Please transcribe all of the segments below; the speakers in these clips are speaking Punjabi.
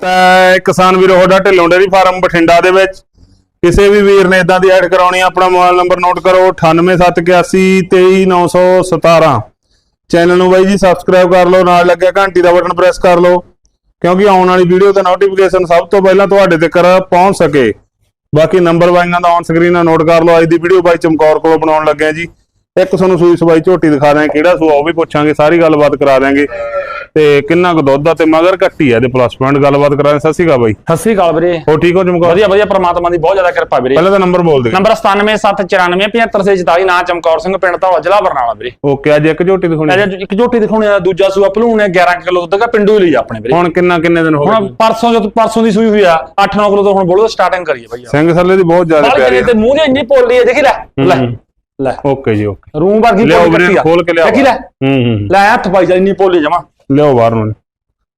ਤਾਂ ਕਿਸਾਨ ਵੀਰੋ, ਤੁਹਾਡਾ ਢਿੱਲੋਂ ਡੇਰੀ ਫਾਰਮ ਬਠਿੰਡਾ ਦੇ ਵਿੱਚ। ਕਿਸੇ ਵੀ ਵੀਰ ਨੇ ਇਦਾਂ ਦੀ ਐਡ ਕਰਾਉਣੀ ਆਪਣਾ ਮੋਬਾਈਲ ਨੰਬਰ ਨੋਟ ਕਰੋ 9871823917 ਚੈਨਲ ਨੂੰ ਬਾਈ ਜੀ ਸਬਸਕ੍ਰਾਈਬ ਕਰ ਲਓ, ਨਾਲ ਲੱਗਿਆ ਘੰਟੀ ਦਾ ਬਟਨ ਪ੍ਰੈਸ ਕਰ ਲਓ, ਕਿਉਂਕਿ ਆਉਣ ਵਾਲੀ ਵੀਡੀਓ ਦਾ ਨੋਟੀਫਿਕੇਸ਼ਨ ਸਭ ਤੋਂ ਪਹਿਲਾਂ ਤੁਹਾਡੇ ਤੱਕ ਪਹੁੰਚ ਸਕੇ। ਬਾਕੀ ਨੰਬਰ ਬਾਈਆਂ ਦਾ ਔਨ ਸਕਰੀਨ ਨੋਟ ਕਰ ਲਓ, ਅੱਜ ਦੀ ਵੀਡੀਓ ਬਾਈ ਚਮਕੌਰ ਕੋਲੋਂ ਬਣਾਉਣ ਲੱਗਿਆ ਜੀ। ਇੱਕ ਤੁਹਾਨੂੰ ਸੂਈ ਸਵਾਈ ਝੋਟੀ ਦਿਖਾ ਦਾਂਗੇ ਕਿਹੜਾ ਸੂਆ ਉਹ ਵੀ ਪੁੱਛਾਂਗੇ, ਸਾਰੀ ਗੱਲਬਾਤ ਕਰਾ ਦਿਆਂਗੇ। ਤੇ ਕਿੰਨਾ ਕੁ ਦੁੱਧ ਆ ਤੇ ਮਗਰ ਕੱਟੀ ਆ ਤੇ ਪਲੱਸ ਪੁਆਇੰਟ ਗੱਲਬਾਤ ਕਰਾਂਗੇ। ਸਤਿ ਸ਼੍ਰੀ ਅਕਾਲ ਬਾਈ। ਸਤਿ ਸ੍ਰੀ ਅਕਾਲ ਵੀਰੇ। ਹੋ ਠੀਕ ਹੋ ਚਮਕੌਰ ਵਧੀਆ ਵਧੀਆ ਪ੍ਰਮਾਤਮਾ ਦੀ ਬਹੁਤ ਜ਼ਿਆਦਾ ਕਿਰਪਾ ਵੀਰੇ। ਪਹਿਲਾਂ ਤਾਂ ਨੰਬਰ ਬੋਲ ਦੇ। ਨੰਬਰ 9779475744 ਨਾਂ ਚਮਕੌਰ ਸਿੰਘ ਪਿੰਡ ਧੌਲਾ ਜ਼ਿਲ੍ਹਾ ਬਰਨਾਲਾ ਵੀਰੇ। ਓਕੇ ਅੱਜ ਇੱਕ ਝੋਟੀ ਦਿਖਾਉਣੀ ਅੱਜ ਇੱਕ ਝੋਟੀ ਦਿਖਾਉਣੀ ਆ ਦੂਜਾ ਸੂਆ ਭਲੂਣ ਹੈ 11 ਕਿਲੋ ਦੁੱਧ ਦਾ ਪਿੰਡੂ ਹੀ ਲਈ ਆਪਣੇ ਵੀਰੇ। ਹੁਣ ਕਿੰਨਾ ਕਿੰਨੇ ਦਿਨ ਹੋ ਹੁਣ ਗਏ ਪਰਸੋਂ ਜਦ ਪਰਸੋਂ ਦੀ ਸੂਈ ਹੋਈ ਆ 8-9 ਕਿਲੋ ਤੋਂ ਹੁਣ ਬੋਲੋ ਸਟਾਰਟਿੰਗ ਕਰੀਏ ਭਾਈ ਸਿੰਘ ਥੱਲੇ ਦੀ ਬਹੁਤ ਜ਼ਿਆਦਾ ਪਿਆਰੀ ਕਰੀਏ ਤੇ ਮੂੰਹ ਦੇ ਇੰਨੀ ਪੋਲੀ ਹੈ ਦੇਖੀ ਲੈ ਲੈ ਹੂੰ। ਲੈ ਓਕੇ ਜੀ ਓਕੇ ਰੂਮ ਵਰਗੀ ਪੋਲੀ ਦੇਖੀ ਲੈ। ਹੂੰ ਹੂੰ ਲੈ ਹੱਥ ਪਾਈ ਜਾ ਇੰਨੀ ਪੋਲੀ ਜਮਾ। ਲਿਆਓ ਬਾਹਰ ਨੂੰ।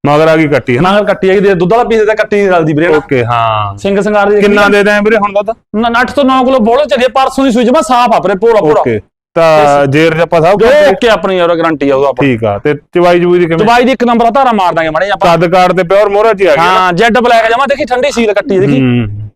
ਮਗਰ ਆ ਗਈ ਕੱਟੀ। ਹੈ ਨਾ ਨਾਲ ਕੱਟੀ ਹੈਗੀ ਦੇ ਦੁੱਧ ਵਾਲਾ ਪੀਸ ਤੇ ਕੱਟੀ ਨਹੀਂ ਰਲਦੀ ਵੀਰੇ ਨਾ। ਓਕੇ ਹਾਂ। ਸਿੰਘ ਸੰਗਾਰ ਦੀ ਕਿੰਨਾ ਦੇ ਦਾਂ ਵੀਰੇ ਹੁਣ ਦੁੱਧ? 8 ਤੋਂ 9 ਕਿਲੋ ਬੋਲੋ ਚੱਲੇ ਪਰਸੋਂ ਦੀ ਸੂਈ ਸਾਫ਼ ਆ ਵੀਰੇ ਪੂਰਾ ਪੂਰਾ। ਓਕੇ ਤਾਂ ਜੇਰ ਜੱਪਾ ਸਾਹਿਬ ਜੋ ਓਕੇ ਆਪਣੀ ਯਾਰ ਗਾਰੰਟੀ ਆ ਉਹਦਾ ਆਪਾਂ। ਠੀਕ ਆ ਤੇ ਚਵਾਈ ਜੂਈ ਦੀ ਕਿਵੇਂ? ਦਵਾਈ ਦੀ ਇੱਕ ਨੰਬਰ ਆ ਧਾਰਾ ਮਾਰ ਦਾਂਗੇ ਮੜੇ ਆਪਾਂ। ਕੱਦ ਕਾਰਡ ਤੇ ਪਿਓਰ ਮੋਹਰਾ ਚ ਹੀ ਆ ਗਿਆ। ਹਾਂ ਜੈਡ ਬਲੈਕ ਜਮਾ ਦੇਖੀ ਠੰਡੀ ਸੀਲ ਕੱਟੀ ਦੇਖੀ।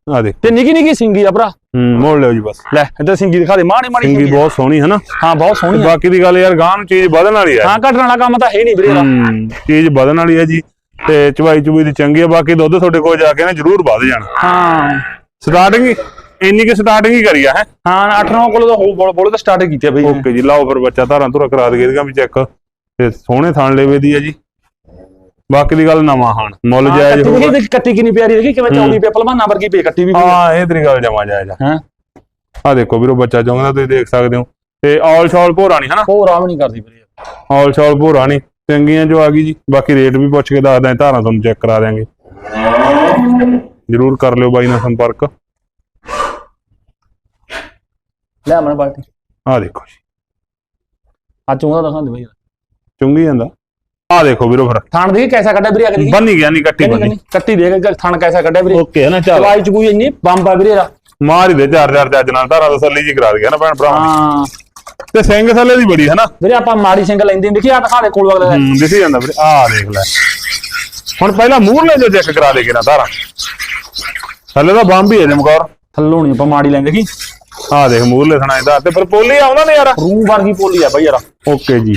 ਆ ਦੇ ਤੇ ਨਿੱਕੀ ਨਿੱਕੀ ਸਿੰਗੀ ਆ ਭਰਾ। ਹੂੰ ਮੋੜ ਲਿਓ ਜੀ ਬਸ। ਲੈ ਇੱਧਰ ਸਿੰਗੀ ਦਿਖਾ ਦੇ ਮਾੜੀ ਮਾੜੀ ਸਿੰਗੀ ਬਹੁਤ ਸੋਹਣੀ ਹੈ ਨਾ। ਹਾਂ ਬਹੁਤ ਤੇ ਸੋਹਣੀ ਆ। ਬਾਕੀ ਦੀ ਗੱਲ ਯਾਰ ਗਾਂ ਨੂੰ ਚੀਜ਼ ਵਧਣ ਵਾਲੀ ਆ। ਹਾਂ ਘਟਣ ਵਾਲਾ ਕੰਮ ਤਾਂ ਹੈ ਨਹੀਂ ਵੀਰੇ ਹੂੰ ਚੀਜ਼ ਵਧਣ ਵਾਲੀ ਹੈ ਜੀ। ਤੇ ਚਵਾਈ ਚੁਬਈ ਦੀ ਚੰਗੀ ਆ ਬਾਕੀ ਦੁੱਧ ਤੁਹਾਡੇ ਕੋਲ ਜਾ ਕੇ ਨਾ ਜ਼ਰੂਰ ਵਧ ਜਾਣਾ। ਹਾਂ। ਸਟਾਰਟਿੰਗ ਇੰਨੀ ਕਿ ਸਟਾਰਟਿੰਗ ਹੀ ਕਰੀ ਆ ਹੈ? ਹਾਂ 8-9 ਕਿਲੋ ਦਾ ਹੋ ਬੋਲ ਤਾਂ ਸਟਾਰਟ ਕੀਤੀ ਆ ਬਈ। ਓਕੇ ਜੀ ਲਾਓ ਫਿਰ ਬੱਚਾ ਧਾਰਾਂ ਧੁਰਾ ਕਰਾ ਦਈਏ ਇਹਦੀਆਂ ਵੀ ਚੈੱਕ ਤੇ ਸੋਹਣੇ ਥਾਣ ਲੈਵੇ ਦੀ ਆ ਜੀ। ਬਾਕੀ ਦੀ ਗੱਲ ਨਵਾਂ ਹਾਣ ਮੁੱਲ ਜਾਇਜ਼ ਹੋਊਗਾ। ਦੇਖੀ ਕੱਟੀ ਕਿੰਨੀ ਪਿਆਰੀ ਦੇਖੀ ਕਿਵੇਂ ਚੌੜੀ ਪੇ ਭਲਵਾਨਾ ਵਰਗੀ ਪੇ ਕੱਟੀ ਵੀ ਹਾਂ ਇਹ ਤੇਰੀ ਗੱਲ ਜਮਾ ਜਾਇਜ਼ ਹਾਂ? ਆ ਦੇਖੋ ਵੀਰੋ ਬੱਚਾ ਚਾਹੁੰਦਾ ਤੁਸੀਂ ਦੇਖ ਸਕਦੇ ਹੋ। ਤੇ ਆਲ ਸ਼ਾਲ ਭੋਰਾ ਨਹੀਂ ਹਨਾ? ਹੋਰ ਆਮ ਨਹੀਂ ਕਰਦੀ ਵੀਰੇ। ਆਲ ਸ਼ਾਲ ਭੋਰਾ ਨਹੀਂ ਚੰਗੀਆਂ ਜੋ ਆ ਗਈ ਜੀ। ਬਾਕੀ ਰੇਟ ਵੀ ਪੁੱਛ ਕੇ ਦੱਸ ਦਾਂ ਧਾਰਾਂ ਤੁਹਾਨੂੰ ਚੈੱਕ ਕਰਾ ਦਿਆਂਗੇ। ਜਰੂਰ ਕਰ ਲਿਓ ਬਾਈ ਨਾਲ ਸੰਪਰਕ। ਲੈ ਮਨ ਬਾਟੀ ਆ ਦੇਖੋ ਜੀ। ਆ ਚੋਂਦਾ ਦਿਖਾ ਦੇ ਬਈ। ਚੁੰਗੀ ਜਾਂਦਾ। ਆ ਦੇਖੋ ਵੀਰੋ ਫਿਰ। ਥਾਣ ਦੇਖੀ ਕੈਸਾ ਕੱਢਿਆ ਵੀਰੇ ਅਗਲੀ ਬੰਨੀ ਗਿਆ ਨਹੀਂ ਕੱਟੀ ਬੰਨੀ। ਕੱਟੀ ਦੇਖ ਥਾਣ ਕੈਸਾ ਕੱਢਿਆ ਵੀਰੇ? ਓਕੇ ਹੈ ਨਾ ਚੱਲ। ਦਵਾਈ ਚ ਕੋਈ ਇੰਨੀ ਬੰਬ ਆ ਵੀਰੇ ਇਹਦਾ। ਮਾਰ ਹੀ ਦੇ ਚਾਰ ਚਾਰ ਤੇ ਅੱਜ ਨਾਲ ਧਾਰਾਂ ਤਸੱਲੀ ਜੀ ਕਰਾ ਦਈਏ ਨਾ ਭੈਣ ਭਰਾ ਹਾਂ। ਤੇ ਸਿੰਘ ਥੱਲੇ ਦੀ ਬੜੀ ਹੈ ਨਾ। ਵੀਰੇ ਆਪਾਂ ਮਾੜੀ ਸਿੰਘ ਲੈਂਦੇ ਦੇਖੀ ਆ ਦਿਖਾ ਦੇ ਕੋਲ ਅਗਲੇ ਦਾ। ਹੂੰ ਦਿਸੀ ਜਾਂਦਾ ਵੀਰੇ। ਆ ਦੇਖ ਲੈ। ਹੁਣ ਪਹਿਲਾਂ ਮੂਹਰਲੇ ਜੋ ਚੈੱਕ ਕਰਾ ਦੇ ਕੇ ਨਾ ਧਾਰਾਂ। ਥੱਲੇ ਦਾ ਬੰਬ ਹੀ ਹੈ ਜਮਕੌਰ। ਥੱਲੋਂ ਨਹੀਂ ਆਪਾਂ ਮਾੜੀ ਲੈਂਦੇ। ਕੀ ਆ ਦੇਖ ਮੂਹਰਲੇ ਥਣਾ ਇਹਦਾ ਤੇ ਫਿਰ ਪੋਲੀ ਆਉਂਦਾ ਨੇ ਯਾਰ। ਰੂਮ ਵਰਗੀ ਪੋਲੀ ਆ ਬਈ ਯਾਰ। ਓਕੇ ਜੀ।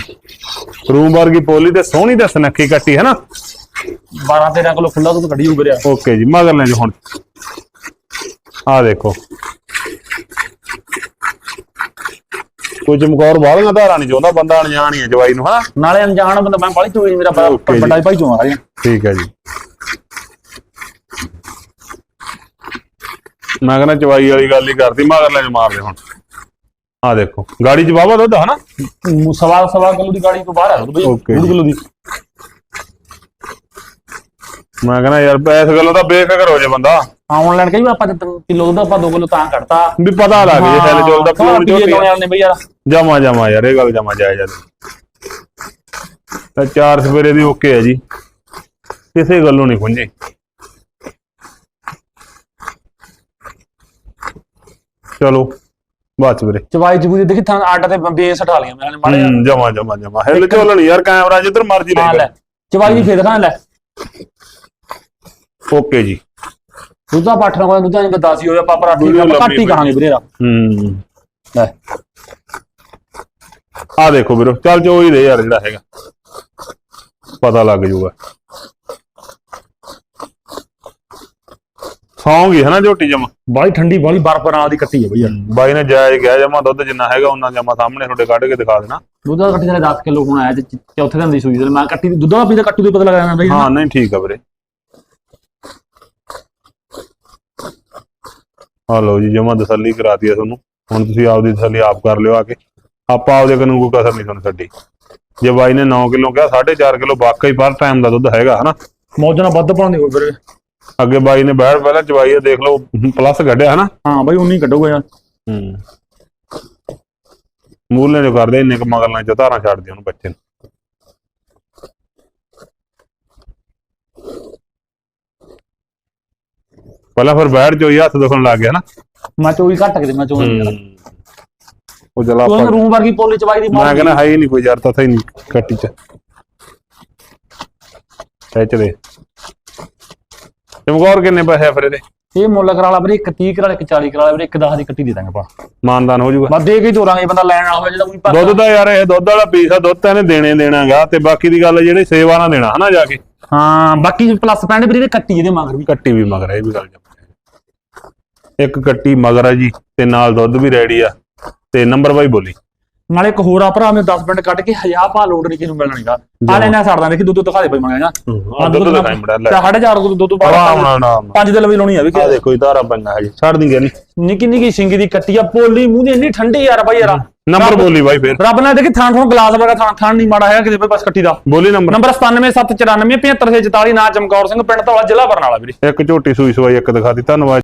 ਰੂਮ ਵਰਗੀ ਪੋਲੀ ਤੇ ਸੋਹਣੀ ਤੇ ਸੁਨੱਖੀ ਕੱਟੀ ਹੈ ਨਾ? 12 13 ਕਿਲੋ ਖੁੱਲਾ ਦੁੱਧ ਕੱਢੀ ਵੀਰੇ। ਓਕੇ ਜੀ ਮਗਰ ਲੈ ਜੀ ਹੁਣ। ਆ ਦੇਖੋ। ਕੋਈ ਚਮਕੌਰ ਬਾਹਲੀਆਂ ਧਾਰਾਂ ਨਹੀਂ ਚਾਹੁੰਦਾ ਬੰਦਾ ਅਣਜਾਣ ਹੀ ਹੈ ਜਵਾਈ ਨੂੰ ਹਾਂ ਨਾਲੇ ਅਣਜਾਣ ਬੰਦਾ ਮੈਂ ਬਾਲੀ ਚੋਈ ਮੇਰਾ ਬੜਾ Okay ਜੀ। ਵੱਡਾ ਭਾਈ ਚੋਂ ਆ ਰਿਹਾ। ਠੀਕ ਹੈ ਜੀ। ਮੈਂ ਕਹਿੰਦਾ ਚਵਾਈ ਵਾਲੀ ਗੱਲ ਹੀ ਕਰਦੀ ਮਗਰ ਲੈ ਕੇ ਮਾਰਦੇ ਹੁਣ। ਆ ਦੇਖੋ ਗਾੜੀ ਚ ਵਾਵਾ ਦੁੱਧ ਹਨਾ? ਸਵਾ ਸਵਾ ਕਿਲੋ ਦੀ ਗਾੜੀ ਤੋਂ ਬਾਹਰ ਆ ਬਈ Okay ਡੂਢ ਕਿਲੋ ਦੀ। ਮੈਂ ਕਹਿੰਦਾ ਯਾਰ ਇਸ ਗੱਲੋਂ ਤਾਂ ਬੇਫਿਕਰ ਹੋ ਜਾ ਬੰਦਾ। ਆਨਲਾਈਨ ਕਹੀ ਆਪਾਂ ਜਦ ਕਿਲੋ ਦੁੱਧ ਆਪਾਂ 2 ਕਿਲੋ ਤਾਂ ਕੱਢਤਾ। ਵੀ ਪਤਾ ਲੱਗ ਜੇ ਸੈਲ ਚੋਲ ਦਾ ਪੂਣ ਯਾਰ। ਜਮਾ ਜਮਾ ਯਾਰ ਇਹ ਗੱਲ ਜਮਾ ਜਾਇਜ਼ ਆ ਤਾਂ ਚਾਰ ਸਵੇਰੇ ਦੀ ਓਕੇ ਹੈ ਜੀ। ਕਿਸੇ ਗੱਲੋਂ ਨਹੀਂ ਖੁੰਝੇ। ਚਲੋ ਬਸ ਵੀਰੇ। ਚਵਾਈ ਚਬੂਦੀ ਦੇਖੀ ਥਾਂ ਆਟਾ ਤੇ ਬੇਸ ਹਟਾ ਲਿਆ ਮੈਂ ਮਾੜੇ ਹੂੰ, ਜਮਾ ਜਮਾ ਜਮਾ। ਹਿੱਲ ਝੋਲਣ ਯਾਰ ਕੈਮਰਾ ਜਿੱਧਰ ਮਰਜ਼ੀ ਹਾਂ ਲੈ ਲੈ। ਚਵਾਈ ਦੀ ਫੇਰ ਦਿਖਾ ਲੈ। ਓਕੇ ਜੀ। ਦੁੱਧਾ ਪਾਠਣਾ ਕੋਲ ਦੁੱਧਾ ਜਿਵੇਂ 10 ਹੀ ਹੋਇਆ ਆਪਾਂ ਪਰਾਠੀ ਵੀਡੀਓ ਆਪਾਂ ਘੱਟ ਲੰਬੀ ਹੀ ਕਹਾਂਗੇ ਵੀਰੇ ਦਾ ਹੂੰ। ਲੈ। ਆ ਦੇਖੋ ਵੀਰੋ ਚੱਲ ਜੋ ਹੀ ਦੇ ਯਾਰ ਜਿਹੜਾ ਹੈਗਾ। ਪਤਾ ਲੱਗ ਜੂਗਾ। ਸੌਂਗੀ ਹੈ ਨਾ ਝੋਟੀ ਜਮਾ? ਬਾਲੀ ਠੰਡੀ ਬਾਲੀ ਬਰਫ ਨਾਲ ਦੀ ਕੱਟੀ ਹੈ ਬਈ ਯਾਰ। ਬਾਈ ਨੇ ਜਾਇਜ਼ ਗਿਆ ਜਮਾ ਦੁੱਧ ਜਿੰਨਾ ਹੈਗਾ ਉਹਨਾਂ ਜਮਾ ਸਾਹਮਣੇ ਤੁਹਾਡੇ ਕੱਢ ਕੇ ਦਿਖਾ ਦੇਣਾ। ਦੁੱਧ ਦਾ ਕੱਟੀ ਦਾ 10 ਕਿਲੋ ਹੁਣ ਆਇਆ ਤੇ ਚੌਥੇ ਦਿਨ ਦੀ ਸੂਈ ਤੇ ਮੈਂ ਕੱਟੀ ਦੁੱਧ ਦਾ ਪੀਦਾ ਕੱਟੂ ਦੀ ਪਤਾ ਲੱਗ ਜਾਂਦਾ ਬਈ ਹਾਂ ਨਹੀਂ ਠੀਕ ਆ ਵੀਰੇ। ਆ ਲਓ ਜੀ ਜਮਾ ਤਸੱਲੀ ਕਰਾਤੀ ਆ ਤੁਹਾਨੂੰ। ਹੁਣ ਤੁਸੀਂ ਆਪਦੀ ਤਸੱਲੀ ਆਪ ਕਰ ਲਿਓ ਆ ਕੇ। ਆਪਾਂ ਆਪਦੇ ਕਾਨੂੰਨ ਕੋਈ ਕਸਰ ਨਹੀਂ ਤੁਹਾਨੂੰ ਛੱਡੀ। ਜੇ ਬਾਈ ਨੇ 9 ਕਿਲੋ ਕਿਹਾ 4.5 ਕਿਲੋ ਵਾਕਈ ਪਰ ਟਾਈਮ ਦਾ ਦੁੱਧ ਹੈਗਾ ਹਨਾ? ਮੌਜ ਨਾਲ ਵੱਧ ਪਾਉਂਦੀ ਹੋ ਵੀਰੇ। ਅੱਗੇ ਬਾਈ ਨੇ ਬੈਠ ਪਹਿਲਾਂ ਚਵਾਈ ਆ ਦੇਖ ਲਓ ਪਲੱਸ ਕੱਢਿਆ ਹਨਾ? ਹਾਂ ਬਈ ਉਨੀ ਕੱਢੂਗਾ ਯਾਰ। ਹੂੰ। ਮੂਲੇ ਜੋ ਕਰਦੇ ਇੰਨੇ ਕੁ ਮਗਰ ਨਾਲ ਧਾਰਾਂ ਛੱਡਦੇ ਉਹਨੂੰ ਬੱਚੇ ਨੂੰ। ਪਹਿਲਾਂ ਫਿਰ ਬੈਠ ਜੋ ਹੀ ਹੱਥ ਦੁਖਣ ਲੱਗ ਗਿਆ ਨਾ ਮੈਂ ਚੋਈ ਘੱਟ ਕੇ ਮੈਂ ਚੋਈ ਉਹ ਚਲਾ ਤੂੰ ਆਪਾਂ ਰੂਮ ਵਰਗੀ ਪੋਲੀ ਚਵਾਈ ਦੀ ਮੈਂ ਕਹਿੰਦਾ ਹੈ ਹੀ ਨਹੀਂ ਕੋਈ ਯਾਰ ਤਾਂ ਹੀ ਨਹੀਂ ਕੱਟੀ ਚ। ਦੇ ਚਮਕੌਰ ਕਿੰਨੇ ਪੈਸੇ ਆ ਫਿਰ ਇਹਦੇ? ਇਹ ਮੁੱਲ ਕਰਾਲਾ ਵੀਰੇ ਇੱਕ 30 ਕਰਾਲਾ ਇੱਕ 40 ਕਰਾਲਾ ਵੀਰੇ ਇੱਕ 10 ਦੀ ਕੱਟੀ ਦੇ ਦਾਂਗੇ ਆਪਾਂ। ਮਾਨਦਾਨ ਹੋ ਜਾਊਗਾ। ਬਸ ਦੇ ਕੇ ਤੋਰਾਂਗੇ ਬੰਦਾ ਲੈਣ ਵਾਲਾ ਹੋਵੇ ਜਿਹੜਾ ਕੋਈ ਭਰਦਾ। ਦੁੱਧ ਦਾ ਯਾਰ ਇਹ ਦੁੱਧ ਵਾਲਾ ਪੀਸ ਆ ਦੁੱਧ ਤਾਂ ਇਹਨੇ ਦੇਣੇ ਦੇਣਾਗਾ ਤੇ ਬਾਕੀ ਦੀ ਗੱਲ ਜਿਹੜੀ ਸੇਵਾ ਨਾਲ ਦੇਣਾ ਹਨਾ ਜਾ ਕੇ? ਹਾਂ ਬਾਕੀ ਪਲੱਸ ਪੈਂਡ ਵੀਰੇ ਇਹਦੇ ਕੱਟੀ ਇਹਦੇ ਮਗਰ ਵੀ। ਕੱਟੀ ਵੀ ਮਗਰ ਆ, ਇਹ ਵੀ ਗੱਲ ਜਪ ਇੱਕ ਕੱਟੀ ਮਗਰ ਆ ਜੀ ਤੇ ਨਾਲ ਦੁੱਧ ਵੀ ਰੈਡੀ ਆ ਤੇ ਨੰਬਰ ਬਾਈ ਬੋਲੀ। ਨਾਲੇ ਇੱਕ ਹੋਰ ਆ ਭਰਾ ਮੈਂ 10 ਮਿੰਟ ਕੱਢ ਕੇ ਹਜ਼ਾਰ ਪਾ ਲੋਡ ਨਹੀਂ ਕਿਨੂੰ ਮਿਲਣਾ ਨਹੀਂਗਾ ਆ ਲੈਣਾ ਛੱਡਦਾ ਦੇਖੀ ਦੁੱਧ ਦਿਖਾ ਦੇ ਬਈ ਮੰਗਾਗਾ ਆ ਦੁੱਧ ਦਿਖਾਈ ਬੜਾ ਲੈ। ਸਾਢੇ ਚਾਰ ਦੁੱਧ ਦੁੱਧ ਨਾਲ ਨਾ ਪੰਜ ਦਿਨ ਵੀ ਲਾਉਣੀ ਆ ਵੀ ਆ ਦੇਖੋ ਇਹ ਧਾਰਾ ਬੰਨਾ ਹੈ ਜੀ ਛੱਡ ਦਿੰਗੇ ਨਿੱਕੀ ਨਿੱਕੀ ਸਿੰਗੀ ਦੀ ਕੱਟੀ ਆ ਪੋਲੀ ਮੂੰਹ ਦੀ ਇੰਨੀ ਠੰਡੀ ਯਾਰ ਬਾਈ ਯਾਰ। ਨੰਬਰ ਬੋਲੀ ਬਾਈ ਫਿਰ। ਰੱਬ ਨੇ ਦੇਖੀ ਥਾਂ ਥਾਂ ਗਲਾਸ ਵਰਗਾ ਥਾਂ ਥਾਂ ਨਹੀਂ ਮਾੜਾ ਹੈਗਾ ਕਿਤੇ ਬਸ ਕੱਟੀ ਦਾ। ਬੋਲੀ ਨੰਬਰ। ਨੰਬਰ 97794 75644 ਨਾਂ ਚਮਕੌਰ ਸਿੰਘ ਪਿੰਡ ਧੌਲਾ ਜ਼ਿਲ੍ਹਾ ਬਰਨਾਲਾ ਵੀਰੇ। ਇੱਕ ਝੋਟੀ ਸੂਈ ਸਵਾਈ ਇੱਕ ਦਿਖਾ ਦੀ ਧੰਨਵਾਦ।